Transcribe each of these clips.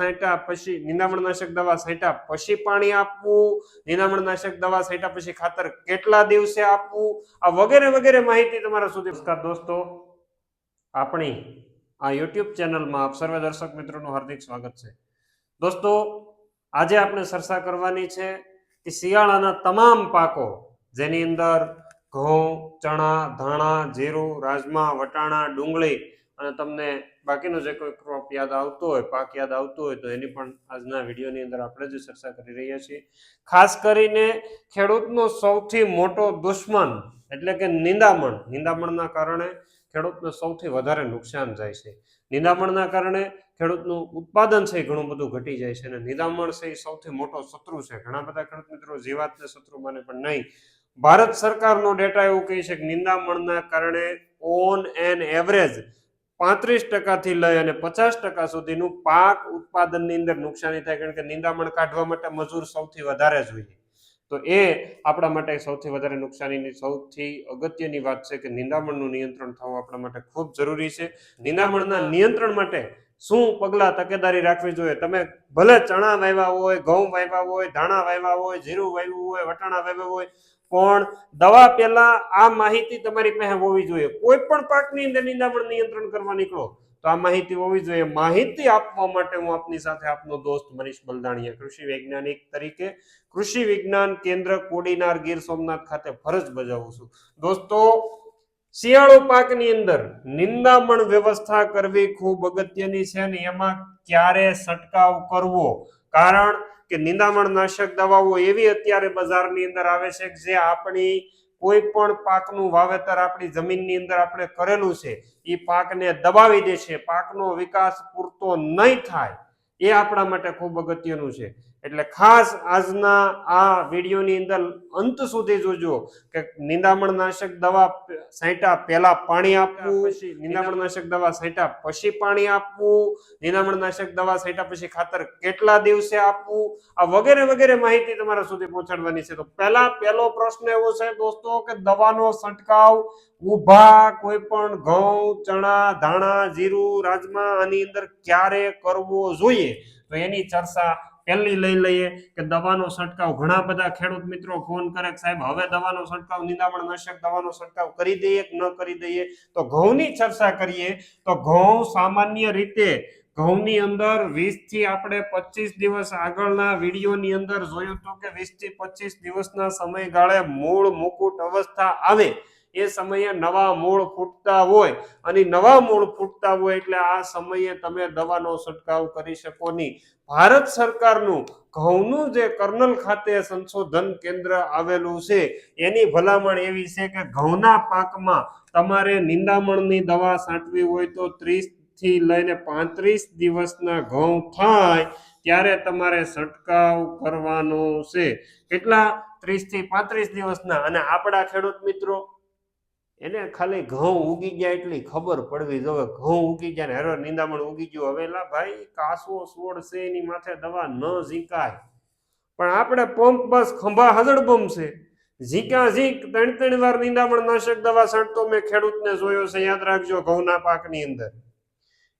છાંટ્યા પછી નિંદામણનાશક દવા છાંટ્યા પછી પાણી આપવું, નિંદામણનાશક દવા છાંટ્યા પછી ખાતર કેટલા દિવસે આપવું, આ વગેરે વગેરે માહિતી તમારા સુધી. નમસ્કાર દોસ્તો, આપણી આ યુટ્યુબ ચેનલમાં આપ સર્વે દર્શક મિત્રોનું હાર્દિક સ્વાગત છે. દોસ્તો, આજે આપણે ચર્ચા કરવાની છે કે શિયાળાના તમામ પાકો, જેની અંદર ઘઉં, ચણા, ધાણા, જીરું, રાજમા, વટાણા, ડુંગળી અને તમને બાકીનો જે કોઈ ક્રોપ યાદ આવતો હોય, પાક યાદ આવતો હોય, તો એની પણ આજના વિડીયોની અંદર આપણે જ ચર્ચા કરી રહ્યા છીએ. ખાસ કરીને ખેડૂતનો સૌથી મોટો દુશ્મન એટલે કે નિંદામણ, નિંદામણના કારણે ખેડૂતને સૌથી વધારે નુકસાન જાય છે. નિંદામણના કારણે ખેડૂતનું ઉત્પાદન છે ઘણું બધું ઘટી જાય છે અને નિંદામણ છે એ સૌથી મોટો શત્રુ છે. ઘણા બધા ખેડૂત મિત્રો જીવાતને શત્રુ માને પણ નહીં. ભારત સરકારનો ડેટા એવું કહે છે કે નિંદામણના કારણે ઓન એન એવરેજ પાંત્રીસ ટકાથી લઈ અને પચાસ ટકા સુધીનું પાક ઉત્પાદનની અંદર નુકસાની થાય, કારણ કે નિંદામણ કાઢવા માટે મજૂર સૌથી વધારે જોઈએ તો એ આપણા માટે સૌથી વધારે નુકસાનીની, સૌથી અગત્યની વાત છે કે નિંદામણનું નિયંત્રણ થવું આપણા માટે ખૂબ જરૂરી છે. નિંદામણના નિયંત્રણ માટે શું પગલાં તકેદારી રાખવી જોઈએ? તમે ભલે ચણા વાવ્યા હોય, ઘઉં વાવ્યા હોય, ધાણા વાવ્યા હોય, જીરું વાવ્યું હોય, વટાણા વાવ્યા હોય, પણ દવા પહેલા આ માહિતી તમારી પાસે હોવી જોઈએ. કોઈ પણ પાકની અંદર નિંદામણ નિયંત્રણ કરવા નીકળો, તો આ માહિતી હોવી જોઈએ. માહિતી આપવા માટે હું આપની સાથે આપનો દોસ્ત મનીષ બલદાણીયા, કૃષિ વૈજ્ઞાનિક તરીકે કૃષિ વિજ્ઞાન કેન્દ્ર કોડીનાર ગીર સોમનાથ ખાતે ફરજ બજાવું છું. દોસ્તો શિયાળુ પાકની અંદર નિંદામણ વ્યવસ્થા કરવી ખૂબ અગત્યની છે અને એમાં ક્યારે છંટકાવ કરવો? કારણ કે નિંદામણ નાશક દવાઓ એવી અત્યારે બજારની અંદર આવે છે કે જે આપણી કોઈ પણ પાકનું વાવેતર આપણી જમીનની અંદર આપણે કરેલું છે એ પાકને દબાવી દે છે. પાકનો વિકાસ પૂરતો નહીં થાય. એ આપણા માટે ખૂબ અગત્યનું છે. એટલે ખાસ આજના આ વિડીયોની અંદર અંત સુધી જોજો કે નિંદામણ નાશક દવા છાંટ્યા પહેલા પાણી આપવું પછી નિંદામણ નાશક દવા છાંટ્યા પછી પાણી આપવું નિંદામણ નાશક દવા છાંટ્યા પછી ખાતર કેટલા દિવસે આપવું આ વગેરે વગેરે માહિતી તમારા સુધી પહોંચાડવાની છે. તો પહેલા પહેલો પ્રશ્ન એવો છે દોસ્તો કે દવાનો છંટકાવ ઊભા કોઈ પણ ઘઉં ચણા ધાણા જીરું રાજમા આની અંદર ક્યારે કરવો જોઈએ? તો એની ચર્ચા પહેલી લઈ લઈએ કે દવાનો છંટકાવ. ઘણા બધા ખેડૂત મિત્રો ફોન કરે કે સાહેબ, હવે દવાનો છંટકાવ, નિંદામણ નાશક દવાનો છંટકાવ કરી દઈએ કે ન કરી દઈએ? તો ઘઉંની ચર્ચા કરીએ. તો ઘઉં સામાન્ય રીતે ઘઉંની અંદર વીસથી આપણે પચીસ દિવસ આગળના વિડીયોની અંદર જોયું હતું કે વીસથી પચીસ દિવસના સમયગાળે મૂળ મુકુટ અવસ્થા આવે. એ સમયે નવા મૂળ ફૂટતા હોય અને નવા મૂળ ફૂટતા હોય એટલે આ સમયે તમે દવાનો છંટકાવ કરી શકો નહીં. ભારત સરકારનું ઘઉંનું જે કર્નલ ખાતે સંશોધન કેન્દ્ર આવેલું છે, એની ભલામણ એવી છે કે ઘઉંના પાકમાં તમારે નિંદામણની દવા છાંટવી હોય તો ત્રીસથી લઈને પાંત્રીસ દિવસના ઘઉં થાય ત્યારે તમારે છંટકાવ કરવાનો છે. કેટલા? ત્રીસથી પાંત્રીસ દિવસના. અને આપણા ખેડૂત મિત્રો એને ખાલી ઘઉં ઉગી ગયા એટલી ખબર પડવી જોવે ઘઉં ઉગી ગયા ને હેરો નિંદામણ ઉગી ગયું. હવે લા ભાઈ, કાસો સોળ છે, એની માથે દવા ન ઝીંકાય. પણ આપણે પંપ બસ ખંભા હજડબમ છે ઝીકા ઝીક, ત્રણ ત્રણ વાર નિંદામણ નાશક દવા છાંટતો મેં ખેડૂતને જોયો છે. યાદ રાખજો ઘઉંના પાકની અંદર.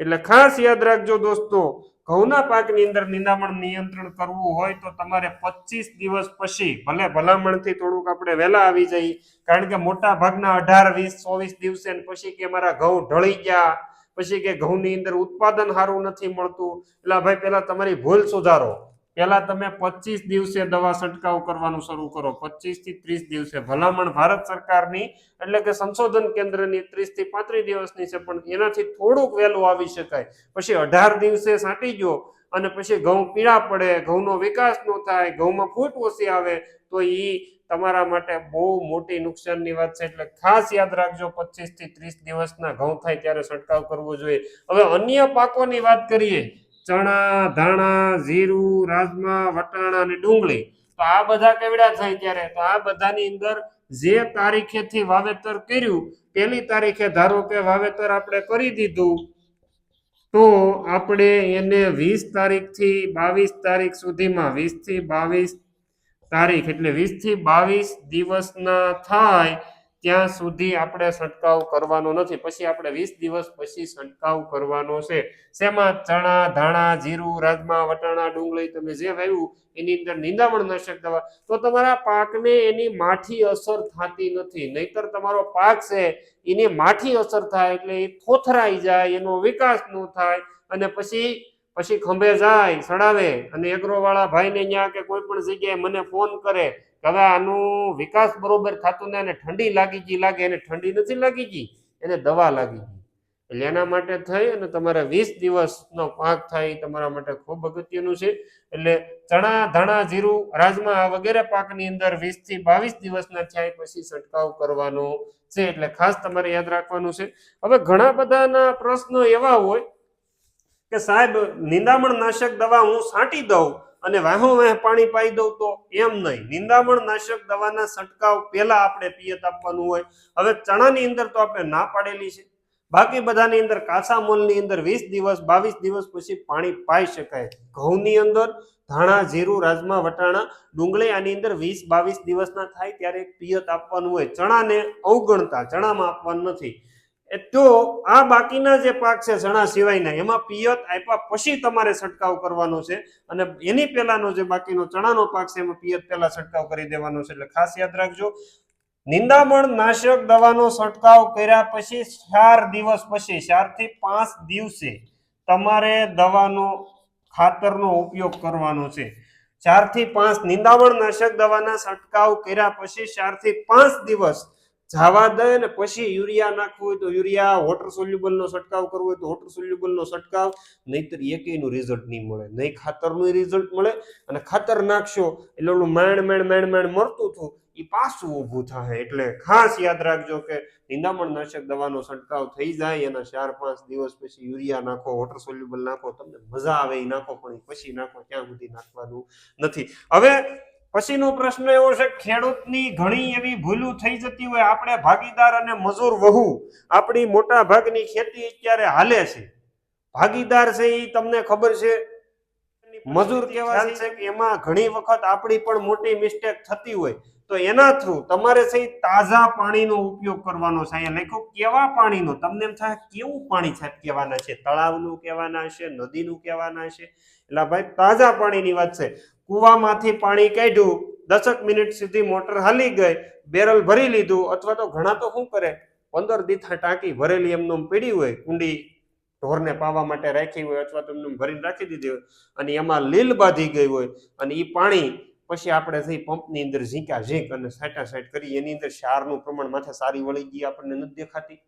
એટલે ખાસ યાદ રાખજો દોસ્તો ઘઉંના પાકની અંદર નિંદામણ નિયંત્રણ કરવું હોય તો તમારે પચીસ દિવસ પછી, ભલે ભલામણથી થોડુંક આપણે વહેલા આવી જઈએ કારણ કે મોટા ભાગના અઢાર, વીસ, ચોવીસ દિવસે પછી કે મારા ઘઉં ઢળી ગયા, પછી કે ઘઉંની અંદર ઉત્પાદન સારું નથી મળતું, એટલે ભાઈ પહેલા તમારી ભૂલ સુધારો. પહેલા તમે પચીસ દિવસે દવા છંટકાવ કરવાનું શરૂ કરો. પચીસથી ત્રીસ દિવસે. ભલામણ ભારત સરકારની, એટલે કે સંશોધન કેન્દ્રની ત્રીસથી પાંત્રીસ દિવસની છે, પણ એનાથી થોડુંક વહેલું આવી શકાય. પછી અઢાર દિવસે છાંટી ગયો અને પછી ઘઉં પીળા પડે, ઘઉંનો વિકાસ ન થાય, ઘઉંમાં ફૂટ ઓછી આવે, તો એ તમારા માટે બહુ મોટી નુકસાનની વાત છે. એટલે ખાસ યાદ રાખજો, પચીસથી ત્રીસ દિવસના ઘઉં થાય ત્યારે છંટકાવ કરવો જોઈએ. હવે અન્ય પાકોની વાત કરીએ ચણા, ધાણા, જીરું, રાજમા, વટાણા અને ડુંગળી. તો આ બધા કેવડા થાય ત્યારે? તો આ બધાની અંદર જે તારીખેથી વાવેતર કર્યું પહેલી તારીખે ધારો કે વાવેતર આપણે કરી દીધું, તો આપણે એને વીસ તારીખથી બાવીસ તારીખ સુધીમાં વીસથી બાવીસ તારીખ એટલે વીસથી બાવીસ દિવસના થાય ત્યાં સુધી આપણે છંટકાવ કરવાનો નથી. પછી આપણે વીસ દિવસ પછી છંટકાવ કરવાનો છે. શેમાં? ચણા, ધાણા, જીરું, રાજમા, વટાણા, ડુંગળી તમે જે વાવ્યું, એની અંદર નિંદામણ નાશક દવા. તો તમારા પાકને એની માઠી અસર થતી નથી. નહીતર તમારો પાક છે, એની માઠી અસર થાય એટલે એ થોથરાઈ જાય, એનો વિકાસ ન થાય અને પછી પછી ખંભે જાય, સડાવે અને એગ્રોવાળા ભાઈને ત્યાં કે કોઈ પણ જગ્યાએ મને ફોન કરે કે હવે આનું વિકાસ બરોબર થતું ને અને ઠંડી લાગી ગઈ, લાગે એને ઠંડી નથી લાગી ગઈ, એને દવા લાગી ગઈ. એટલે એના માટે થઈ અને તમારે વીસ દિવસનો પાક થાય એ તમારા માટે ખૂબ અગત્યનું છે. એટલે ચણા, ધાણા, જીરું, રાજમા વગેરે પાકની અંદર વીસથી બાવીસ દિવસના થયા પછી છંટકાવ કરવાનો છે. એટલે ખાસ તમારે યાદ રાખવાનું છે. હવે ઘણા બધાના પ્રશ્નો એવા હોય કે સાહેબ નિંદામણ નાશક દવા હું છાંટી દઉં અને વાહો વાહ પાણી પાઈ દઉં તો એમ નહીં. નિંદામણ નાશક દવાના છંટકાવ પહેલા આપણે પિયત આપવાનું હોય. હવે ચણાની અંદર તો આપણે ના પાડેલી છે. બાકી બધાની અંદર કાચા મોલની અંદર વીસ દિવસ, બાવીસ દિવસ પછી પાણી પાઈ શકાય. ઘઉંની અંદર ધાણા, જીરું, રાજમા, વટાણા, ડુંગળી આની અંદર વીસ, બાવીસ દિવસના થાય ત્યારે પિયત આપવાનું હોય. ચણાને અવગણતા, ચણામાં આપવાનું નથી. તો આ બાકીના જે પાક છે ચણા સિવાયના, એમાં પિયત આપ્યા પછી તમારે છંટકાવ કરવાનો છે અને એની પહેલાનો જે બાકીનો ચણાનો પાક છે એમાં પિયત પહેલા છંટકાવ કરી દેવાનો છે. એટલે ખાસ યાદ રાખજો, નિંદામણ નાશક દવાનો છંટકાવ કર્યા પછી ચાર દિવસ પછી ચારથી પાંચ દિવસે તમારે દવાનો ખાતરનો ઉપયોગ કરવાનો છે. ચારથી પાંચ નિંદામણ નાશક દવાના છંટકાવ કર્યા પછી ચારથી પાંચ દિવસ જાવા દે ને પછી યુરિયા નાખવું હોય તો યુરિયા વોટર સોલ્યુબલનો છંટકાવ કરવો હોય તો વોટર સોલ્યુબલનો છંટકાવ. નહીતર એકેયનું રિઝલ્ટ નહીં મળે. નહીં ખાતરનું રિઝલ્ટ મળે અને ખાતર નાખશો એટલે ઓલું માંડ માંડ માંડ માંડ મરતું હતું. એ પાછું ઊભું થાય એટલે ખાસ યાદ રાખજો કે નિંદામણ નાશક દવાનો છંટકાવ થઈ જાય એના ચાર, પાંચ દિવસ પછી યુરિયા નાખો વોટર સોલ્યુબલ નાખો, તમને મજા આવે એ નાખો, પણ પછી નાખો ત્યાં સુધી નાખવાનું નથી. હવે પછીનો પ્રશ્ન એવો છે ખેડૂતની ઘણી એવી ભૂલું થઈ જતી હોય આપણે ભાગીદાર અને મજૂર વહુ આપણી મોટા ભાગની ખેતી અત્યારે હાલે છે. ભાગીદાર છે એ તમને ખબર છે મજૂર કેવા છે કે એમાં ઘણી વખત આપણી પણ મોટી મિસ્ટેક થતી હોય. તો એના થ્રુ તમારે છે તાજા પાણીનો ઉપયોગ કરવાનો છે. અહીંયા લખ્યું કેવા પાણીનો? તમને એમ થાય કેવું પાણી છે કહેવાના છે? તળાવનું કહેવાના છે નદીનું કહેવાના છે. એટલે ભાઈ તાજા પાણીની વાત છે. કૂવામાંથી પાણી કાઢ્યું, દસક મિનિટ સુધી મોટર હાલી ગઈ, બેરલ ભરી લીધું, અથવા તો ઘણા તો શું કરે, પંદર દીથા ટાંકી ભરેલી એમનું પીડી હોય કુંડી ઢોરને પાવા માટે રાખી હોય અથવા તો એમને ભરીને રાખી દીધી હોય, અને એમાં લીલ બાંધી ગઈ હોય, અને એ પાણી પછી આપણે થઈ પંપની અંદર ઝીંકા, ઝીંક અને સાટા સાઈટ કરી, એની અંદર ક્ષારનું પ્રમાણ માથે સારી વળી ગઈ, આપણને નથી દેખાતી.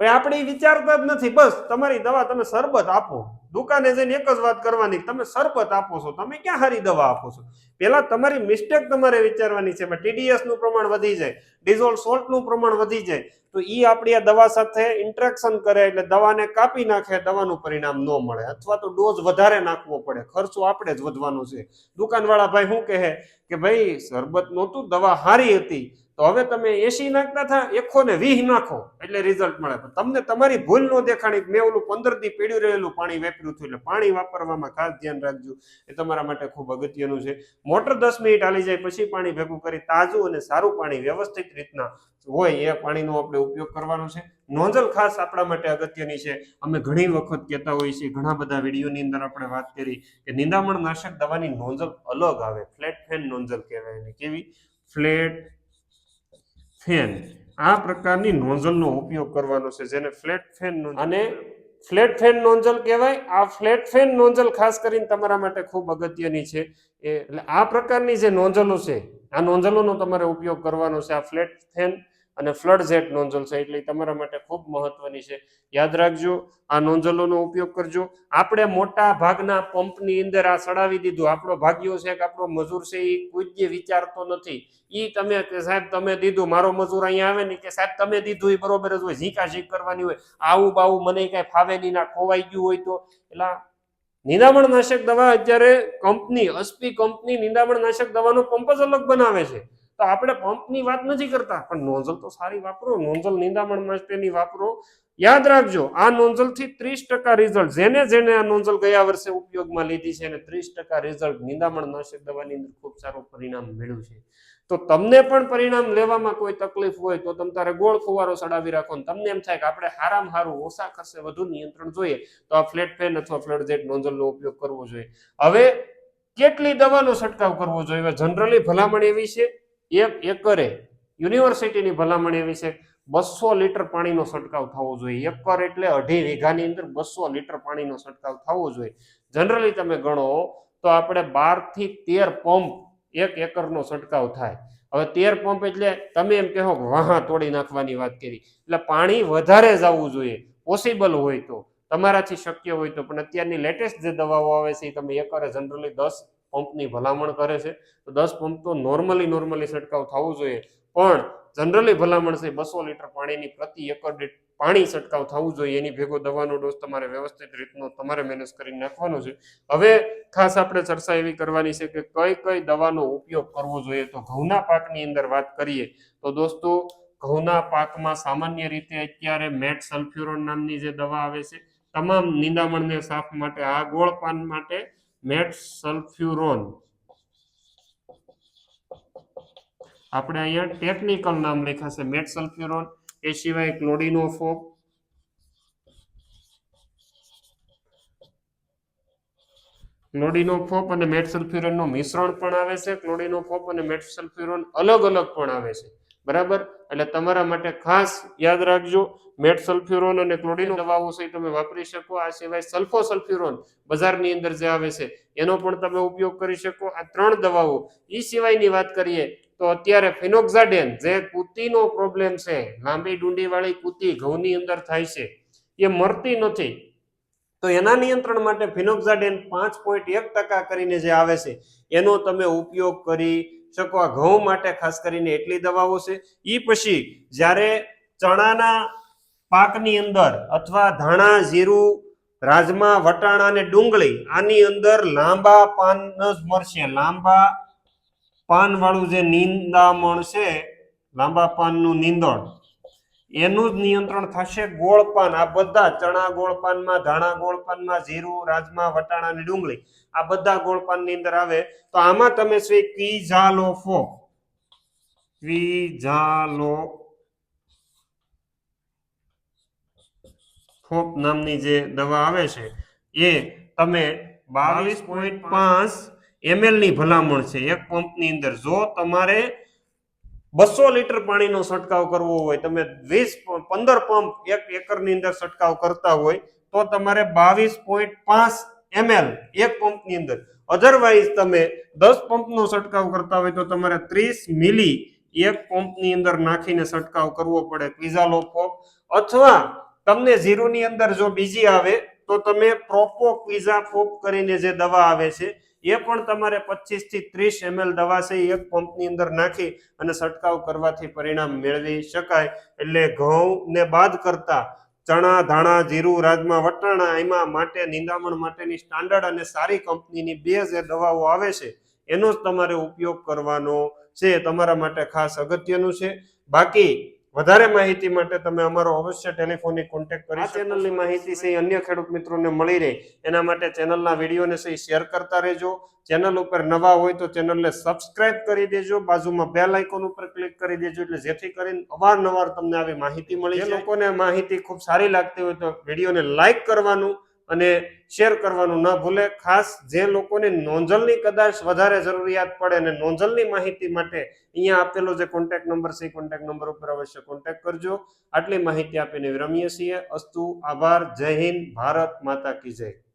પણ આપણે વિચારતા જ નથી. બસ, તમારી દવા તમે શરબત આપો. દુકાને જઈને એક જ વાત કરવાની તમે શરબત આપો છો, તમે ક્યાં સારી દવા આપો છો? પહેલા તમારી મિસ્ટેક તમારે વિચારવાની છે ટીડીએસનું પ્રમાણ વધી જાય ડિઝોલ્વ સોલ્ટનું પ્રમાણ વધી જાય, તો ઈ આપણી આ દવા સાથે ઇન્ટ્રેક્શન કરે એટલે દવાને કાપી નાખે, દવાનું પરિણામ ન મળે. અથવા તો ડોઝ વધારે નાખવો પડે, ખર્ચો આપણે જ વધવાનો છે. દુકાનવાળા ભાઈ શું કહે? કે ભાઈ, શરબત નહોતું, દવા સારી હતી. તો હવે તમે એસી નાખતા થા એકો ને વીહ નાખો, એટલે રિઝલ્ટ મળે. તમને તમારી ભૂલ નો દેખાણી મેં ઓલું પંદર દી પીડ્યું રહેલું, પાણી વેપર્યું હતું એટલે પાણી વાપરવામાં ખાસ ધ્યાન રાખજો. એ તમારા માટે ખૂબ અગત્યનું છે. મોટર દસ મિનિટ હાલી જાય પછી પાણી ભેગું કરી તાજું અને સારું પાણી વ્યવસ્થિત રીતના હોય એ પાણીનો આપણે ઉપયોગ કરવાનો છે. નોઝલ ખાસ આપણા માટે અગત્યની છે. અમે ઘણી વખત કહેતા હોઈએ છીએ, ઘણા બધા વિડીયોની અંદર આપણે વાત કરી કે નિંદામણ નાશક દવાની નોઝલ અલગ આવે. ફ્લેટ ફેન નોઝલ કહેવાય એને. કેવી? Flat fan. આ પ્રકારની નોઝલનો ઉપયોગ કરવાનો છે. જેને ફ્લેટ ફેન અને ફ્લેટ ફેન નોઝલ કહેવાય. આ ફ્લેટ ફેન નોઝલ ખાસ કરીને તમારા માટે ખૂબ અગત્યની છે. એટલે આ પ્રકારની જે નોઝલો છે, આ નોઝલોનો તમારે ઉપયોગ કરવાનો છે. આ ફ્લેટ ફેન અને ફ્લડ જેટ નોંઝલ છે, એટલે તમારા માટે ખૂબ મહત્વની છે. યાદ રાખજો, આ નોંઝલોનો ઉપયોગ કરજો. આપણે મોટા ભાગના પંપની અંદર આ સડાવી દીધું. આપણો ભાગ્યો છે કે આપણો મજૂર છે એ કોઈ વિચારતો નથી. એ તમે કે સાહેબ તમે દીધું, મારો મજૂર અહીંયા આવે ને કે સાહેબ તમે દીધું એ બરોબર જ હોય ઝીકા ઝીક કરવાની હોય. આવું બાવું મને કઈ ફાવે નહીં, ના ખોવાઈ ગયું હોય તો. એટલે નિંદામણ નાશક દવા અત્યારે કંપની અસ્પી કંપની નિંદામણ નાશક દવાનો પંપ જ અલગ બનાવે છે. તો આપણે પંપની વાત નથી કરતા. પણ નોઝલ તો સારી વાપરો. નોઝલ નિંદામણ માટેની વાપરો. યાદ રાખજો, આ નોઝલથી ત્રીસ ટકા રિઝલ્ટ જેને જેને આ નોઝલ ગયા વર્ષે ઉપયોગમાં લીધી છે અને ત્રીસ ટકા રિઝલ્ટ નિંદામણ નાશક દવાની અંદર ખૂબ સારું પરિણામ મેળવ્યું છે. તો તમને પણ પરિણામ લેવામાં કોઈ તકલીફ હોય તો તમે તારે ગોળ ફુવારો ચડાવી રાખો ને તમને એમ થાય કે આપણે હારામ હારું ઓછા ખર્ચે વધુ નિયંત્રણ જોઈએ તો આ ફ્લેટ ફેન અથવા ફ્લેટ જેટ નોઝલનો ઉપયોગ કરવો જોઈએ. હવે કેટલી દવાનો છંટકાવ કરવો જોઈએ? જનરલી ભલામણ એવી છે એક એકરે યુનિવર્સિટીની ભલામણ એવી છે, બસો લીટર પાણીનો છંટકાવ થવો જોઈએ. એકર એટલે અઢી વીઘાની અંદર બસો લીટર પાણીનો છંટકાવ થવો જોઈએ. જનરલી તમે ગણો તો આપણે બારથી તેર પંપ એક એકરનો છંટકાવ થાય. હવે તેર પંપ એટલે તમે એમ કહો કે વાહા તોડી નાખવાની વાત કરી. એટલે પાણી વધારે જવું જોઈએ. પોસિબલ હોય તો. તમારાથી શક્ય હોય તો. પણ અત્યારની લેટેસ્ટ જે દવાઓ આવે છે એ તમે એકરે જનરલી દસ પંપની ભલામણ કરે છે. તો દસ પંપ તો નોર્મલી નોર્મલી છંટકાવ થવો જોઈએ. પણ જનરલી ભલામણ છે બસો લીટર પાણીની પ્રતિ એકર દીઠ પાણી છંટકાવ થવું જોઈએ. એની ભેગો દવાનો ડોઝ તમારે વ્યવસ્થિત રીતનો તમારે મેનેજ કરીને નાખવાનો છે. હવે ખાસ આપણે ચર્ચા એવી કરવાની છે કે કઈ કઈ દવાનો ઉપયોગ કરવો જોઈએ. તો ઘઉંના પાકની અંદર વાત કરીએ તો દોસ્તો, ઘઉંના પાકમાં સામાન્ય રીતે અત્યારે મેટ સલ્ફ્યુરોન નામની જે દવા આવે છે, તમામ નિંદામણને સાફ માટે, આ ગોળ પાન માટે મેટ સલ્ફ્યુરોન. આપણે અહીંયા ટેકનિકલ નામ લખ્યા છે, મેટ સલ્ફ્યુરોન, એ સિવાય ક્લોડિનોફોપ ક્લોડિનોફોપ અને મેટ સલ્ફ્યુરોનનું મિશ્રણ પણ આવે છે ક્લોડિનોફોપ અને મેટ સલ્ફ્યુરોન અલગ અલગ પણ આવે છે. બરાબર? એટલે તમારા માટે ખાસ યાદ રાખજો મેટ સલ્ફ્યુરોન અને ક્લોડિનો દવાઓ છે તમે વાપરી શકો. આ સિવાય સલ્ફો સલ્ફ્યુરોન બજારની અંદર જે આવે છે, એનો પણ તમે ઉપયોગ કરી શકો. આ ત્રણ દવાઓ એ સિવાયની વાત કરીએ તો અત્યારે ફિનોક્ઝાડેન, જે કૂતીનો પ્રોબ્લેમ છે, લાંબી ડુંડીવાળી કૂતી ઘઉંની અંદર થાય છે, એ મરતી નથી. તો એના નિયંત્રણ માટે ફિનોક્ઝાડેન પાંચ પોઈન્ટ એક ટકા કરીને જે આવે છે, એનો તમે ઉપયોગ કરી શકો આ ઘઉં માટે ખાસ કરીને એટલી દવાઓ છે. એ પછી જ્યારે ચણાના પાકની અંદર અથવા ધાણા, જીરું, રાજમા, વટાણા અને ડુંગળી આની અંદર લાંબા પાન જ મળશે. લાંબા પાન વાળું જે નિંદામણ છે, લાંબા પાનનું નીંદણ એનું જ નિયંત્રણ થશે ગોળપાન. આ બધા ચણા ગોળપાનમાં, ધાણા ગોળપાનમાં, જીરું, રાજમા, વટાણા અને ડુંગળી આ બધા ગોળપાનની અંદર આવે. તો આમાં તમે શ્રી ક્વિઝાલો ફો ક્વિઝાલો ફોપ નામની જે દવા આવે છે, એ તમે બાવીસ પોઈન્ટ પાંચ એમએલની ભલામણ છે એક પંપની અંદર. જો તમારે બસો લીટર પાણીનો છંટકાવ કરવો હોય, તમે વીસ પંદર પંપ એક એકરની અંદર છંટકાવ કરતા હોય, તો તમારે બાવીસ પોઈન્ટ પાંચ એમએલ એક પંપની અંદર. અધરવાઇઝ તમે દસ પંપનો છંટકાવ કરતા હોય તો તમારે ત્રીસ મિલી એક પંપની અંદર નાખીને છંટકાવ કરવો પડે ક્વિઝાલો પંપ. અથવા તમને ઝીરોની અંદર જો બીજી આવે, તો તમે પ્રોપો ક્વિઝા પોપ કરીને જે દવા આવે છે એ પણ તમારે પચીસથી ત્રીસ એમએલ દવા છે એક પંપની અંદર નાખી અને છંટકાવ કરવાથી પરિણામ મેળવી શકાય. એટલે ઘઉંને બાદ કરતા ચણા, ધાણા, જીરું, રાજમા, વટાણા એમાં માટે, નિંદામણ માટેની સ્ટાન્ડર્ડ અને સારી કંપનીની બે જે દવાઓ આવે છે, એનો જ તમારે ઉપયોગ કરવાનો છે. તમારા માટે ખાસ અગત્યનું છે. બાકી વધારે માહિતી માટે તમે અમારો અવશ્ય ટેલિફોનિક કોન્ટેક્ટ કરી ચેનલની માહિતી છે અન્ય ખેડૂત મિત્રોને મળી રહે. એના માટે ચેનલના વિડીયોને સહી શેર કરતા રહેજો. ચેનલ ઉપર નવા હોય તો ચેનલને સબસ્ક્રાઇબ કરી દેજો. બાજુમાં બેલ આઇકોન ઉપર ક્લિક કરી દેજો એટલે જેથી કરીને અવારનવાર તમને આવી માહિતી મળી જાય. લોકોને માહિતી ખૂબ સારી લાગતી હોય તો વિડીયોને લાઇક કરવાનું અને શેર કરવાનું ન ભૂલે. ખાસ જે લોકોને નોંધલની કદાચ વધારે જરૂરિયાત પડે અને નોંધલની માહિતી માટે અહીંયા આપેલો જે કોન્ટેક્ટ નંબર છે, એ કોન્ટેક્ટ નંબર ઉપર અવશ્ય કોન્ટેક્ટ કરજો. આટલી માહિતી આપીને વિરમીએ છીએ. અસ્તુ, આભાર. જય હિન્દ. ભારત માતા કી જય.